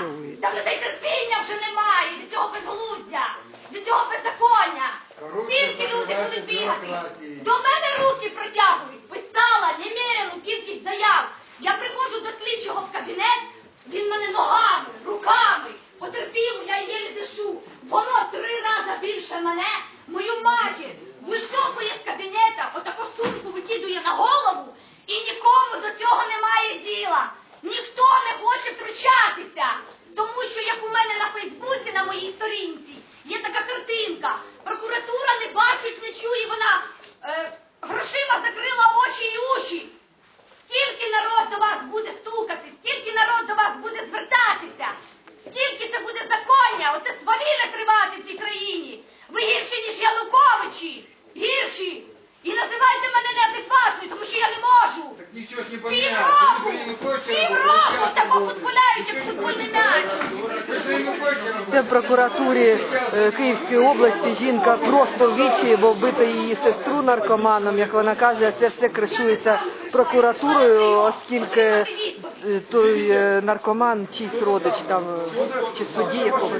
відпрацьовується. Та людей терпіння вже немає від цього безглуздя, від цього беззаконня. Скільки люди будуть бігати? До мене руки протягують. Писала неміряну кількість заяв. Я приходжу до слідчого в кабінет, він мене ногами, руками, потерпіло, я єлі дишу. Воно три рази більше мене, мою матір, виштовхує з кабінета, отаку сумку викидує на голову, і нікому до цього немає діла. Ніхто не хоче втручатися. Тому що як у мене на Фейсбуці, на моїй сторінці, є така картинка. Прокуратура не бачить, не чує, вона е, грошима закрила очі і уші. Скільки народ до вас буде стукати, скільки народ до вас буде звертатися, скільки це буде законня, оце свавілля тривати в цій країні. Ви гірші, ніж Януковичі, гірші. І називайте мене неадекватною, тому що я не можу. Так нічого ж не Півроку, поміняється. півроку тако футболяють, як футбольний м'яч. Це в прокуратурі е, Київської області жінка просто вічі, бо вбито її сестру наркоманом. Як вона каже, це все кришується прокуратурою, оскільки е, той е, наркоман, чийсь родич там, чи судді якого.